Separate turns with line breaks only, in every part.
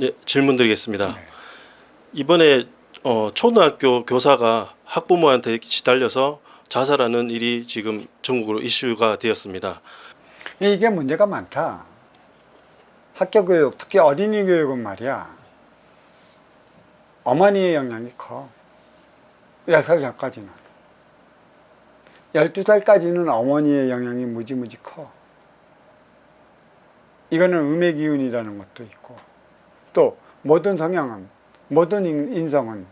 네, 질문 드리겠습니다. 이번에 어, 초등학교 교사가 학부모한테 시달려서 자살하는 일이 지금 전국으로 이슈가 되었습니다.
이게 문제가 많다. 학교 교육, 특히 어린이 교육은 말이야. 어머니의 영향이 커. 6살 전까지는. 12살까지는 어머니의 영향이 무지무지 커. 이거는 음의 기운이라는 것도 있고. 또 모든 성향은, 모든 인- 인성은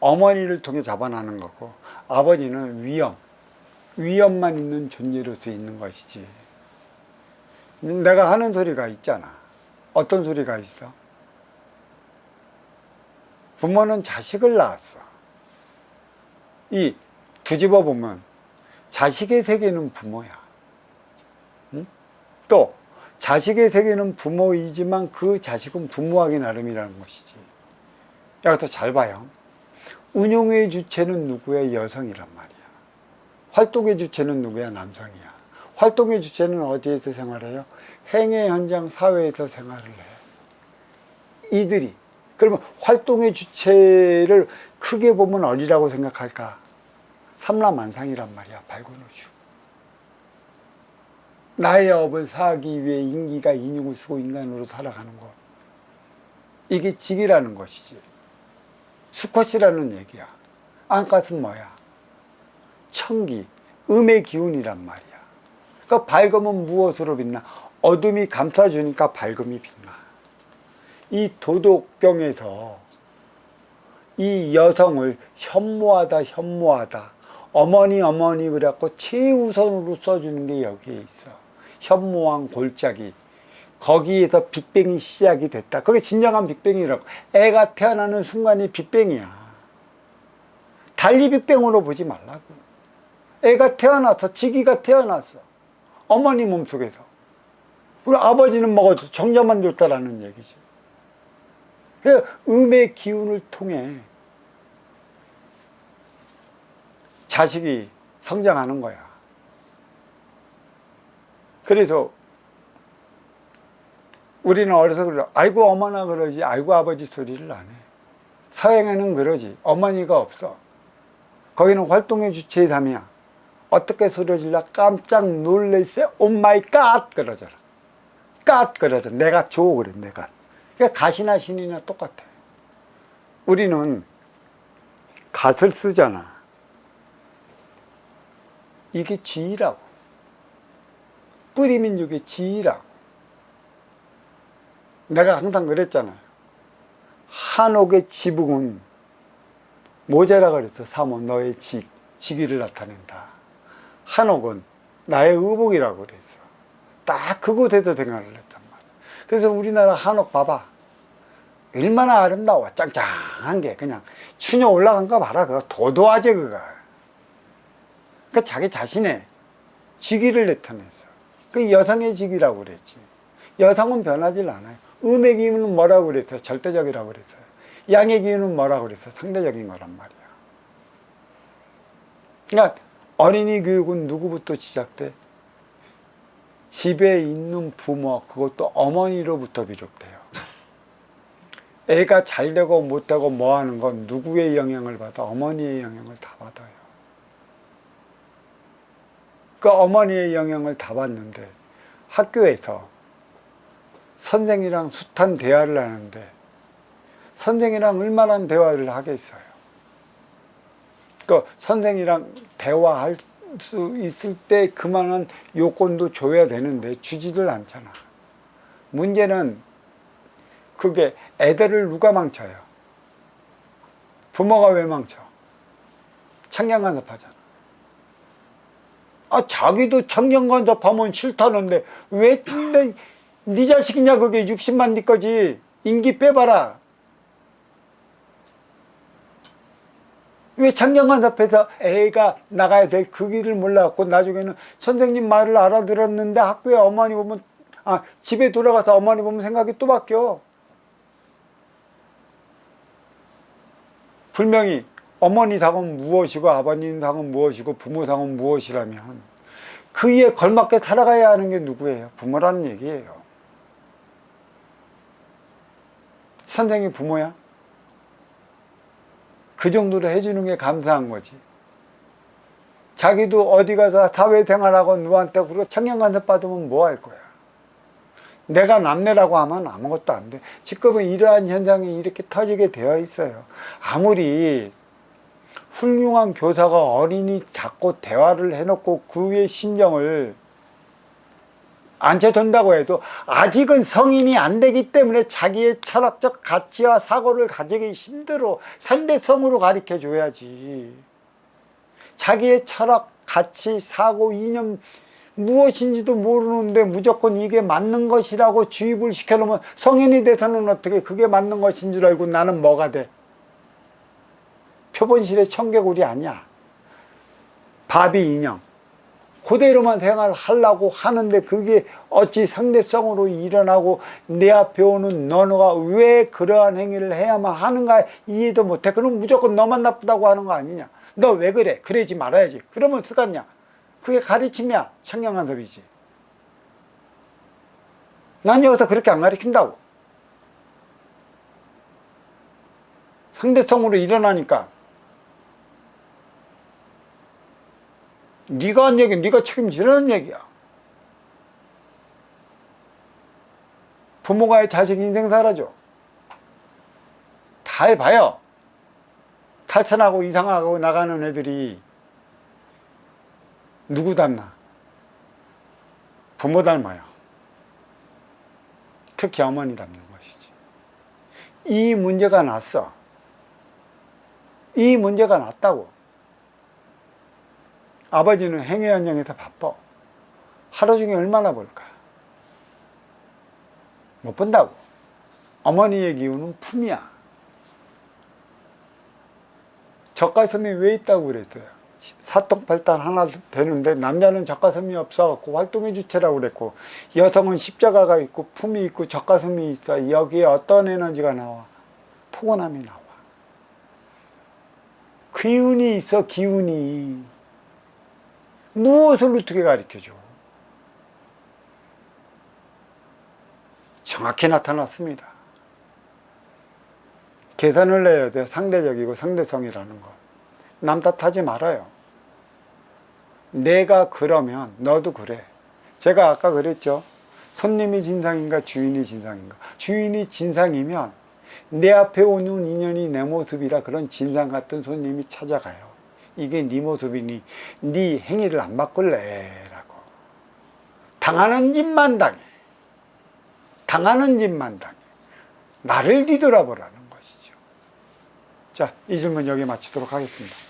어머니를 통해 잡아나는 거고, 아버지는 위험, 위험만 있는 존재로서 있는 것이지. 내가 하는 소리가 있잖아. 어떤 소리가 있어? 부모는 자식을 낳았어. 이 뒤집어 보면 자식의 세계는 부모야. 응? 또 자식의 세계는 부모이지만 그 자식은 부모하기 나름이라는 것이지. 여기서 잘 봐요. 운용의 주체는 누구야? 여성이란 말이야. 활동의 주체는 누구야? 남성이야. 활동의 주체는 어디에서 생활해요? 행의 현장 사회에서 생활을 해. 이들이. 그러면 활동의 주체를 크게 보면 어디라고 생각할까? 삼라만상이란 말이야. 밝은 우주. 나의 업을 사하기 위해 인기가 인육을 쓰고 인간으로 살아가는 것. 이게 직이라는 것이지. 수컷이라는 얘기야. 안gat은 뭐야? 청기, 음의 기운이란 말이야. 그러니까 밝음은 무엇으로 빛나? 어둠이 감싸주니까 밝음이 빛나. 이 도덕경에서 이 여성을 현모하다, 현모하다. 어머니, 어머니 그래갖고 최우선으로 써주는 게 여기에 있어. 현모왕 골짜기. 거기에서 빅뱅이 시작이 됐다. 그게 진정한 빅뱅이라고. 애가 태어나는 순간이 빅뱅이야. 달리 빅뱅으로 보지 말라고. 애가 태어나서, 지기가 태어났어. 어머니 몸속에서. 우리 아버지는 먹어도 정자만 줬다라는 얘기지. 그 음의 기운을 통해 자식이 성장하는 거야. 그래서 우리는 어려서 그래. 아이고 어머나 그러지. 아이고 아버지 소리를 안 해. 서양에는 그러지. 어머니가 없어. 거기는 활동의 주체의 담이야. 어떻게 소리 질러 깜짝 놀랄세 오 마이 갓 그러잖아. 갓 그러잖아. 내가 줘 그래 내가. 그러니까 가시나 신이나 똑같아. 우리는 갓을 쓰잖아. 이게 지이라고. 뿌리민족의 지이라고. 내가 항상 그랬잖아요. 한옥의 지붕은 모자라 그랬어. 사모 너의 직, 직위를 나타낸다. 한옥은 나의 의복이라고 그랬어. 딱 그곳에서 생활을 했단 말이야. 그래서 우리나라 한옥 봐봐. 얼마나 아름다워. 짱짱한 게 그냥 추녀 올라간 거 봐라. 그거 도도하지 그거. 그 자기 자신의 직위를 나타냈어. 그 여성의 직위라고 그랬지. 여성은 변하질 않아요. 음의 기운은 뭐라고 그랬어요? 절대적이라고 그랬어요. 양의 기운은 뭐라고 그랬어요? 상대적인 거란 말이야. 그러니까 어린이 교육은 누구부터 시작돼? 집에 있는 부모, 그것도 어머니로부터 비롯돼요. 애가 잘 되고 못 되고 뭐 하는 건 누구의 영향을 받아? 어머니의 영향을 다 받아요. 그 어머니의 영향을 다 받는데 학교에서 선생이랑 숱한 대화를 하는데 선생이랑 얼마나 대화를 하겠어요. 그 선생이랑 대화할 수 있을 때 그만한 요건도 줘야 되는데 주지들 않잖아. 문제는 그게 애들을 누가 망쳐요? 부모가 왜 망쳐? 창경간섭하잖아. 아 자기도 창경간섭하면 싫다는데 왜 내, 네 자식이냐 그게 60만 네 거지 인기 빼봐라. 왜 창경간섭해서 애가 나가야 될 그 길을 몰라갖고 나중에는 선생님 말을 알아들었는데 학교에 어머니 보면 아 집에 돌아가서 어머니 보면 생각이 또 바뀌어. 분명히 어머니 상은 무엇이고 아버님 상은 무엇이고 부모 상은 무엇이라면 그에 걸맞게 살아가야 하는 게 누구예요? 부모라는 얘기예요. 선생이 부모야? 그 정도로 해주는 게 감사한 거지. 자기도 어디 가서 사회생활하고 누구한테 그리고 청년간섭 받으면 뭐 할 거야? 내가 남내라고 하면 아무것도 안 돼. 지금은 이러한 현상이 이렇게 터지게 되어 있어요. 아무리 훌륭한 교사가 어린이 잡고 대화를 해놓고 그의 심정을 앉혀둔다고 해도 아직은 성인이 안 되기 때문에 자기의 철학적 가치와 사고를 가지기 힘들어 상대성으로 가르쳐 줘야지. 자기의 철학, 가치, 사고, 이념 무엇인지도 모르는데 무조건 이게 맞는 것이라고 주입을 시켜놓으면 성인이 돼서는 어떻게 그게 맞는 것인 줄 알고 나는 뭐가 돼? 표본실의 청개구리 아니야. 바비 인형. 그대로만 생활 하려고 하는데 그게 어찌 상대성으로 일어나고 내 앞에 오는 너너가 왜 그러한 행위를 해야만 하는가 이해도 못해. 그럼 무조건 너만 나쁘다고 하는 거 아니냐. 너 왜 그래? 그러지 말아야지. 그러면 쓰겠냐? 그게 가르침이야. 청량간섭이지. 난 여기서 그렇게 안 가르친다고. 상대성으로 일어나니까 네가 한 얘기, 네가 책임지라는 얘기야. 부모가 자식 인생 살아줘. 다 해봐요. 탈선하고 이상하고 나가는 애들이 누구 닮나? 부모 닮아요. 특히 어머니 닮는 것이지. 이 문제가 났어. 이 문제가 났다고. 아버지는 행위 현장에서 바빠. 하루 중에 얼마나 볼까? 못 본다고. 어머니의 기운은 품이야. 젖가슴이 왜 있다고 그랬어요? 사통팔단 하나 되는데 남자는 젖가슴이 없어갖고 활동의 주체라고 그랬고 여성은 십자가가 있고 품이 있고 젖가슴이 있어 여기에 어떤 에너지가 나와? 포근함이 나와. 기운이 있어 기운이 무엇을 어떻게 가르쳐줘? 정확히 나타났습니다. 계산을 내야 돼. 상대적이고 상대성이라는 거. 남 탓하지 말아요. 내가 그러면 너도 그래. 제가 아까 그랬죠. 손님이 진상인가 주인이 진상인가. 주인이 진상이면 내 앞에 오는 인연이 내 모습이라 그런 진상 같은 손님이 찾아가요. 이게 네 모습이니 네 행위를 안 바꿀래 라고. 당하는 짓만 당해. 당하는 짓만 당해. 나를 뒤돌아보라는 것이죠. 자, 이 질문 여기 마치도록 하겠습니다.